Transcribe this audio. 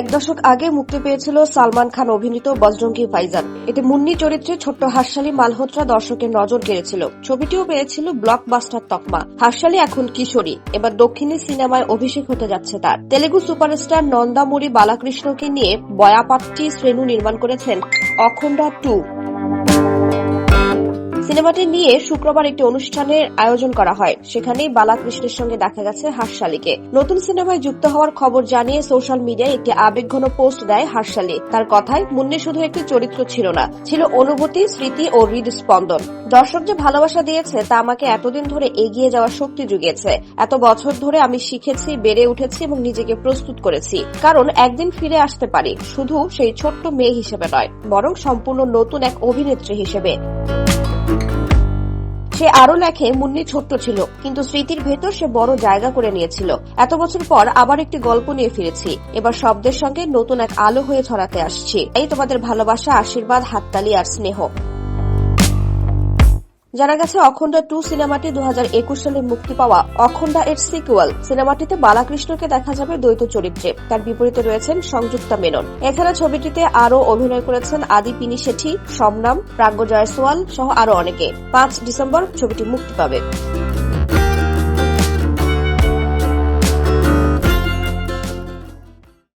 এক দশক আগে মুক্তি পেয়েছিল সালমান খান অভিনীত বজরঙ্গি ভাইজান এতে মুন্নি চরিত্রে ছোট্ট হাসশালী মালহোত্রা দর্শকের নজর কেড়েছিল ছবিটিও পেয়েছিল ব্লকবাস্টার তকমা। হাসশালী এখন কিশোরী। এবার দক্ষিণী সিনেমায় অভিষেক হতে যাচ্ছে তার। তেলেগু সুপারস্টার নন্দামুরি বালাকৃষ্ণকে নিয়ে বয়াপাট্টি শ্রেণু নির্মাণ করেছেন অখণ্ডা টু। সিনেমাটি নিয়ে শুক্রবার একটি অনুষ্ঠানের আয়োজন করা হয়। সেখানেই বালাকৃষ্ণের সঙ্গে দেখা গেছে হার্শালীকে। নতুন সিনেমায় যুক্ত হওয়ার খবর জানিয়ে সোশ্যাল মিডিয়ায় একটি আবেগঘন পোস্ট দেয় হার্শালী। তার কথায়, মুন্নি শুধু একটি চরিত্র ছিল না, ছিল অনুভূতি, স্মৃতি ও হৃদস্পন্দন। দর্শক যে ভালোবাসা দিয়েছে, তা আমাকে এতদিন ধরে এগিয়ে যাওয়ার শক্তি জুগিয়েছে। এত বছর ধরে আমি শিখেছি, বেড়ে উঠেছি এবং নিজেকে প্রস্তুত করেছি। কারণ একদিন ফিরে আসতে পারি, শুধু সেই ছোট্ট মেয়ে হিসেবে নয়, বরং সম্পূর্ণ নতুন এক অভিনেত্রী হিসেবে। সে আরও লেখে, মুন্নি ছোট্ট ছিল, কিন্তু স্মৃতির ভেতর সে বড় জায়গা করে নিয়েছিল। এত বছর পর আবার একটি গল্প নিয়ে ফিরেছি। এবার শব্দের সঙ্গে নতুন এক আলো হয়ে ছড়াতে আসছি। এই তোমাদের ভালোবাসা, আশীর্বাদ, হাততালি আর স্নেহ। জানা গেছে, অখণ্ডা টু সিনেমাটি দু হাজার একুশ সালে মুক্তি পাওয়া। অখণ্ডা এর সিকুয়াল সিনেমাটিতে বালাকৃষ্ণকে দেখা যাবে দ্বৈত চরিত্রে। তার বিপরীতে রয়েছেন সংযুক্তা মেনন। এছাড়া ছবিটিতে আরও অভিনয় করেছেন আদি পিনি শেঠি, সমনাম, প্রাজ্ঞ জয়সওয়াল সহ আরও অনেকে। পাঁচ ডিসেম্বর ছবিটি মুক্তি পাবে।